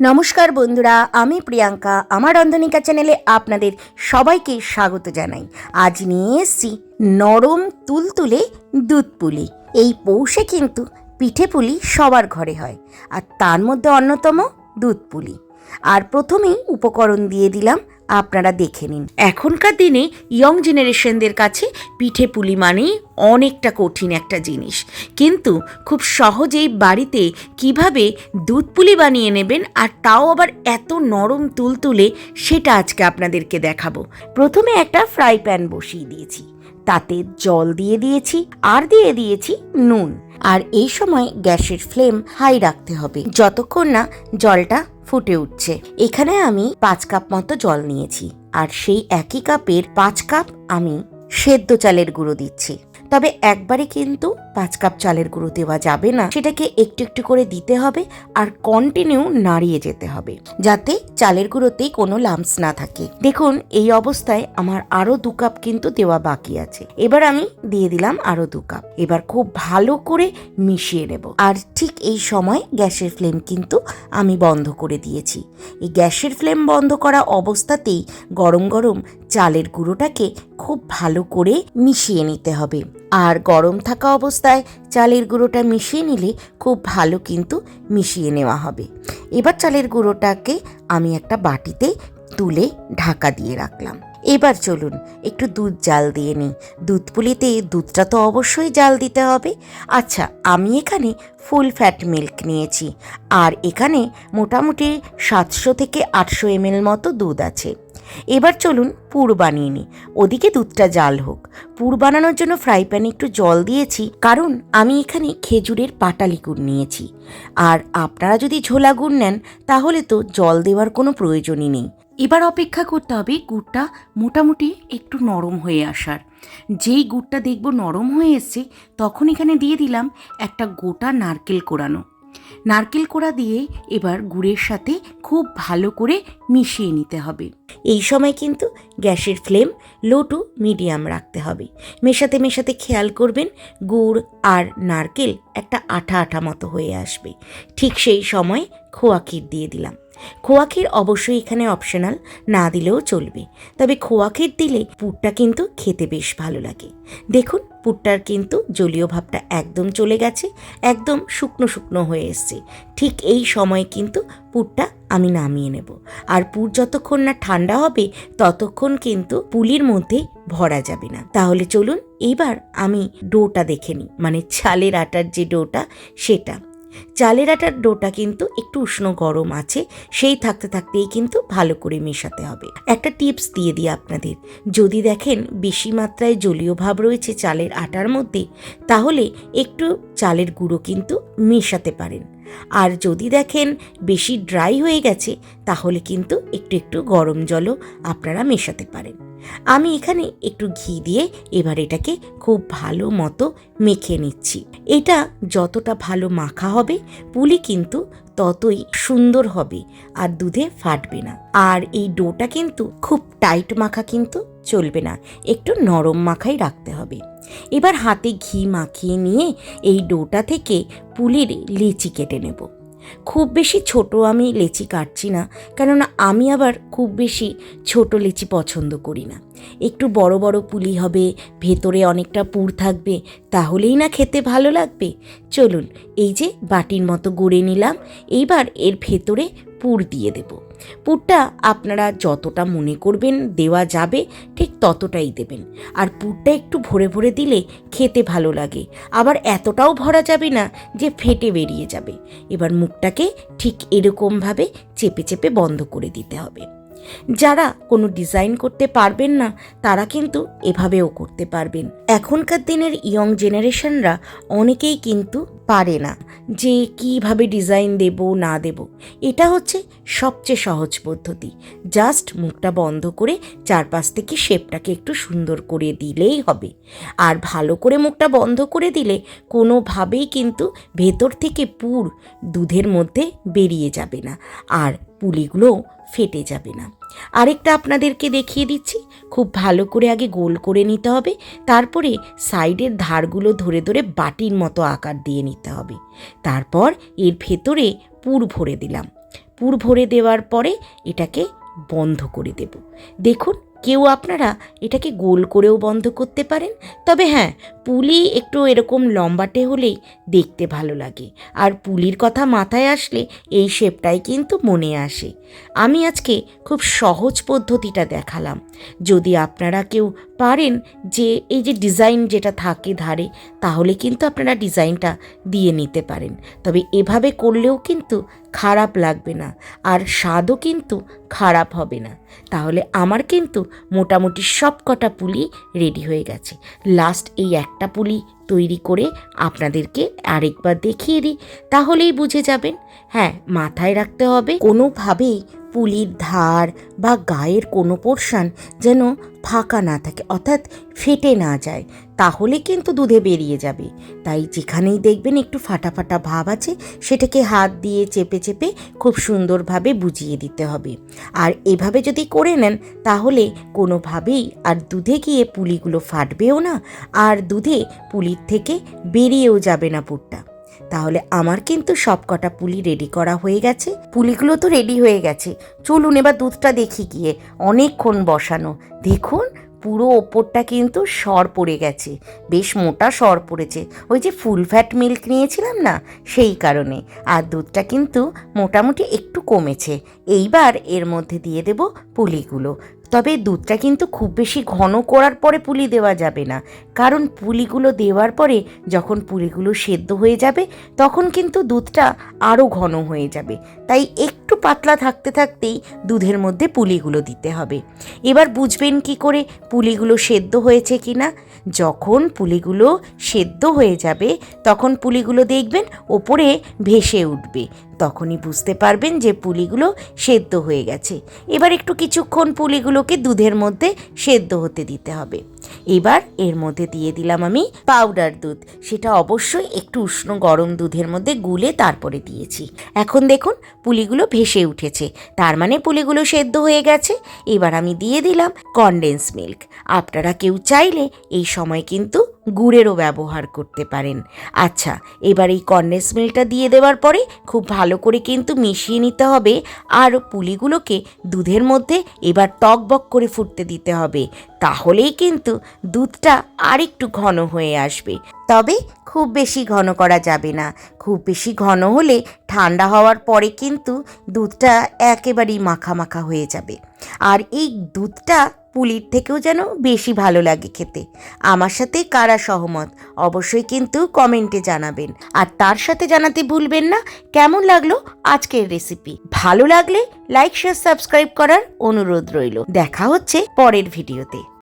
নমস্কার বন্ধুরা, আমি প্রিয়াঙ্কা। আমার রন্ধনিকা চ্যানেলে আপনাদের সবাইকে স্বাগত জানাই। আজ নিয়ে এসছি নরম তুলতুলে দুধ পুলি। এই পৌষে কিন্তু পিঠে পুলি সবার ঘরে হয়, আর তার মধ্যে অন্যতম দুধ পুলি। আর প্রথমেই উপকরণ দিয়ে দিলাম আপনারা দেখে নিন। এখনকার দিনে ইয়ং জেনারেশনদের কাছে পিঠে পুলি মানেই অনেকটা কঠিন একটা জিনিস। কিন্তু খুব সহজেই বাড়িতে কীভাবে দুধ পুলি বানিয়ে নেবেন আর তাও আবার এত নরম তুলতুলে সেটা আজকে আপনাদেরকে দেখাবো। প্রথমে একটা ফ্রাই প্যান বসিয়ে দিয়েছি। তাতে জল দিয়ে দিয়েছি আর দিয়ে দিয়েছি নুন। আর এই সময় গ্যাসের ফ্লেম হাই রাখতে হবে। যতক্ষণ না জলটা ফুটে উঠছে। এখানে আমি পাঁচ কাপ মতো জল নিয়েছি, আর সেই একই কাপের পাঁচ কাপ আমি সেদ্ধ চালের গুঁড়ো দিচ্ছি। তবে একবারে কিন্তু পাঁচ কাপ চালের গুঁড়ো দেওয়া যাবে না। সেটাকে একটু একটু করে দিতে হবে আর কন্টিনিউ নাড়িয়ে যেতে হবে, যাতে চালের গুঁড়োতে কোনো লাম্পস না থাকে। দেখুন, এই অবস্থায় আমার আরও দু কাপ কিন্তু দেওয়া বাকি আছে। এবার আমি দিয়ে দিলাম আরও দু কাপ। এবার খুব ভালো করে মিশিয়ে নেব। আর ঠিক এই সময় গ্যাসের ফ্লেম কিন্তু আমি বন্ধ করে দিয়েছি। এই গ্যাসের ফ্লেম বন্ধ করা অবস্থাতেই গরম গরম চালের গুঁড়োটাকে খুব ভালো করে মিশিয়ে নিতে হবে। আর গরম থাকা অবস্থায় চালের গুঁড়োটা মিশিয়ে নিলে খুব ভালো কিন্তু মিশিয়ে নেওয়া হবে। এবার চালের গুঁড়োটাকে আমি একটা বাটিতে তুলে ঢাকা দিয়ে রাখলাম। এবার চলুন, একটু দুধ জাল দিয়ে নিই। দুধ পুলিতে দুধটা তো অবশ্যই জাল দিতে হবে। আচ্ছা আমি এখানে ফুল ফ্যাট মিল্ক নিয়েছি। আর এখানে মোটামুটি সাতশো থেকে আটশো এমএল মতো দুধ আছে। এবার চলুন পুর বানিয়ে নিই। ওদিকে দুধটা জাল হোক। পুর বানানোর জন্য ফ্রাই প্যানে একটু জল দিয়েছি, কারণ আমি এখানে খেজুরের পাটালি গুড় নিয়েছি। আর আপনারা যদি ঝোলা গুড় নেন, তাহলে তো জল দেওয়ার কোনো প্রয়োজনই নেই। এবার অপেক্ষা করতে হবে গুড়টা মোটামুটি একটু নরম হয়ে আসার। যেই গুড়টা দেখব নরম হয়ে এসছে, তখন এখানে দিয়ে দিলাম একটা গোটা নারকেল কোড়ানো নারকেল কোড়া দিয়ে এবার গুড়ের সাথে খুব ভালো করে মিশিয়ে নিতে হবে। এই সময় কিন্তু গ্যাসের ফ্লেম লো টু মিডিয়াম রাখতে হবে। মেশাতে মেশাতে খেয়াল করবেন গুড় আর নারকেল একটা আঠা আঠা মতো হয়ে আসবে। ঠিক সেই সময় খোয়া ক্ষীর দিয়ে দিলাম। খোয়া ক্ষীর অবশ্যই এখানে অপশনাল না দিলেও চলবে। তবে খোয়া ক্ষীর দিলে পুরটা কিন্তু খেতে বেশ ভালো লাগে। দেখুন, পুরটার কিন্তু জলীয় ভাবটা একদম চলে গেছে, একদম শুকনো শুকনো হয়ে এসছে। ঠিক এই সময় কিন্তু পুরটা আমি নামিয়ে নেব। আর পুর যতক্ষণ না ঠান্ডা হবে, ততক্ষণ কিন্তু পুলির মধ্যে ভরা যাবে না। তাহলে চলুন, এবার আমি ডোটা দেখে নিই। মানে ছালের আটার যে ডোটা, সেটা। চালের আটার ডোটা কিন্তু একটু উষ্ণ গরম আছে, সেই থাকতে থাকতেই কিন্তু ভালো করে মেশাতে হবে। একটা টিপস দিয়ে দিই আপনাদের। যদি দেখেন বেশি মাত্রায় জলীয় ভাব রয়েছে চালের আটার মধ্যে, তাহলে একটু চালের গুঁড়ো কিন্তু মেশাতে পারেন। আর যদি দেখেন বেশি ড্রাই হয়ে গেছে, তাহলে কিন্তু একটু একটু গরম জলও আপনারা মেশাতে পারেন। আমি এখানে একটু ঘি দিয়ে এবার এটাকে খুব ভালো মতো মেখে নিচ্ছি। এটা যতটা ভালো মাখা হবে, পুলি কিন্তু ততই সুন্দর হবে আর দুধে ফাটবে না। আর এই ডোটা কিন্তু খুব টাইট মাখা কিন্তু চলবে না, একটু নরম মাখাই রাখতে হবে। এবার হাতে ঘি মাখিয়ে নিয়ে এই ডোটা থেকে পুলির লিচি কেটে নেব। খুব বেশি ছোট আমি লেচি কাটছি না, কেননা আমি আবার খুব বেশি ছোট লেচি পছন্দ করি না। একটু বড় বড় পুলি হবে, ভেতরে অনেকটা পুর থাকবে, তাহলেই না খেতে ভালো লাগবে। চলুন, এই যে বাটির মতো গড়ে নিলাম, এইবার এর ভেতরে পুর দিয়ে দেব। পুরটা আপনারা যতটা মনে করবেন দেওয়া যাবে, ঠিক ততটাই দেবেন। আর পুরটা একটু ভরে ভরে দিলে খেতে ভালো লাগে। আবার এতটাও ভরা যাবে না যে ফেটে বেরিয়ে যাবে। এবার মুখটাকে ঠিক এরকমভাবে চেপে চেপে বন্ধ করে দিতে হবে। যারা কোনো ডিজাইন করতে পারবেন না, তারা কিন্তু এভাবেও করতে পারবেন। এখনকার দিনের ইয়ং জেনারেশনরা অনেকেই কিন্তু পারে না যে কীভাবে ডিজাইন দেব, না দেব। এটা হচ্ছে সবচেয়ে সহজ পদ্ধতি। জাস্ট মুখটা বন্ধ করে চারপাশ থেকে শেপটাকে একটু সুন্দর করে দিলেই হবে। আর ভালো করে মুখটা বন্ধ করে দিলে কোনোভাবেই কিন্তু ভেতর থেকে পুর দুধের মধ্যে বেরিয়ে যাবে না। আর পুলিগুলো ফেটে যাবে না। আরেকটা আপনাদেরকে দেখিয়ে দিচ্ছি। খুব ভালো করে আগে গোল করে নিতে হবে। তারপরে সাইডের ধারগুলো ধরে ধরে বাটির মতো আকার দিয়ে নিতে হবে। তারপর এর ভেতরে পুর ভরে দিলাম। পুর ভরে দেওয়ার পরে এটাকে বন্ধ করে দেব। দেখুন কেউ আপনারা এটাকে গোল করেও বন্ধ করতে পারেন। তবে হ্যাঁ পুলি একটু এরকম লম্বাটে হলেই দেখতে ভালো লাগে। আর পুলির কথা মাথায় আসলে এই শেপটাই কিন্তু মনে আসে। আমি আজকে খুব সহজ পদ্ধতিটা দেখালাম। যদি আপনারা কেউ পারেন যে, এই যে ডিজাইন যেটা থাকে ধারে, তাহলে কিন্তু আপনারা ডিজাইনটা দিয়ে নিতে পারেন। তবে এভাবে করলেও কিন্তু খারাপ লাগবে না, আর স্বাদও কিন্তু খারাপ হবে না। তাহলে আমার কিন্তু মোটামুটি সব কটা পুলি রেডি হয়ে গেছে। লাস্ট এই একটা পুলি তৈরি করে আপনাদেরকে আরেকবার দেখিয়ে দিই, তাহলেই বুঝে যাবেন। হ্যাঁ মাথায় রাখতে হবে, কোনোভাবেই পুলির ধার বা গায়ের কোনো পোর্শান যেন ফাঁকা না থাকে, অর্থাৎ ফেটে না যায়, তাহলে কিন্তু দুধে বেরিয়ে যাবে। তাই যেখানেই দেখবেন একটু ফাটা ফাটা ভাব আছে, সেটাকে হাত দিয়ে চেপে চেপে খুব সুন্দরভাবে বুঝিয়ে দিতে হবে। আর এভাবে যদি করে নেন, তাহলে কোনোভাবেই আর দুধে গিয়ে পুলিগুলো ফাটবেও না, আর দুধে পুলির থেকে বেরিয়েও যাবে না পুরটা। তাহলে আমার কিন্তু সব কটা পুলি রেডি করা হয়ে গেছে। পুলিগুলো তো রেডি হয়ে গেছে। চলুন এবার দুধটা দেখি গিয়ে। অনেকক্ষণ বসানো। দেখুন, পুরো ওপরটা কিন্তু সর পড়ে গেছে। বেশ মোটা সর পড়েছে। ওই যে ফুল ফ্যাট মিল্ক নিয়েছিলাম না, সেই কারণে। আর দুধটা কিন্তু মোটামুটি একটু কমেছে। এইবার এর মধ্যে দিয়ে দেব পুলিগুলো। তবে দুধটা কিন্তু খুব বেশি ঘন করার পরে পুলি দেওয়া যাবে না। কারণ পুলিগুলো দেওয়ার পরে যখন পুলিগুলো সেদ্ধ হয়ে যাবে, তখন কিন্তু দুধটা আরও ঘন হয়ে যাবে। তাই একটু পাতলা থাকতে থাকতেই দুধের মধ্যে পুলিগুলো দিতে হবে। এবার বুঝবেন কি করে পুলিগুলো সেদ্ধ হয়েছে কি না? যখন পুলিগুলো সেদ্ধ হয়ে যাবে, তখন পুলিগুলো দেখবেন ওপরে ভেসে উঠবে। তখনই বুঝতে পারবেন যে পুলিগুলো সেদ্ধ হয়ে গেছে। এবার একটু কিছুক্ষণ পুলিগুলোকে দুধের মধ্যে সেদ্ধ হতে দিতে হবে। এবার এর মধ্যে দিয়ে দিলাম আমি পাউডার দুধ। সেটা অবশ্যই একটু উষ্ণ গরম দুধের মধ্যে গুলে তারপরে দিয়েছি। এখন দেখুন, পুলিগুলো ভেসে উঠেছে। তার মানে পুলিগুলো সেদ্ধ হয়ে গেছে। এবার আমি দিয়ে দিলাম কনডেন্স মিল্ক আপনারা কেউ চাইলে এই সময় কিন্তু গুড়েরও ব্যবহার করতে পারেন। আচ্ছা এবার এই কনডেন্স মিল্কটা দিয়ে দেওয়ার পরে খুব ভালো করে কিন্তু মিশিয়ে নিতে হবে আর পুলিগুলোকে দুধের মধ্যে এবার টকবক করে ফুটতে দিতে হবে। তাহলেই কিন্তু দুধটা আরেকটু ঘন হয়ে আসবে। তবে খুব বেশি ঘন করা যাবে না। খুব বেশি ঘন হলে ঠান্ডা হওয়ার পরে কিন্তু দুধটা একেবারেই মাখা মাখা হয়ে যাবে। আর এই দুধটা পুলির থেকেও যেন বেশি ভালো লাগে খেতে। আমার সাথে কারা সহমত? অবশ্যই কিন্তু কমেন্টে জানাবেন। আর তার সাথে জানাতে ভুলবেন না। কেমন লাগল আজকের রেসিপি ভালো লাগলে লাইক শেয়ার সাবস্ক্রাইব করার অনুরোধ রইল। দেখা হচ্ছে পরের ভিডিওতে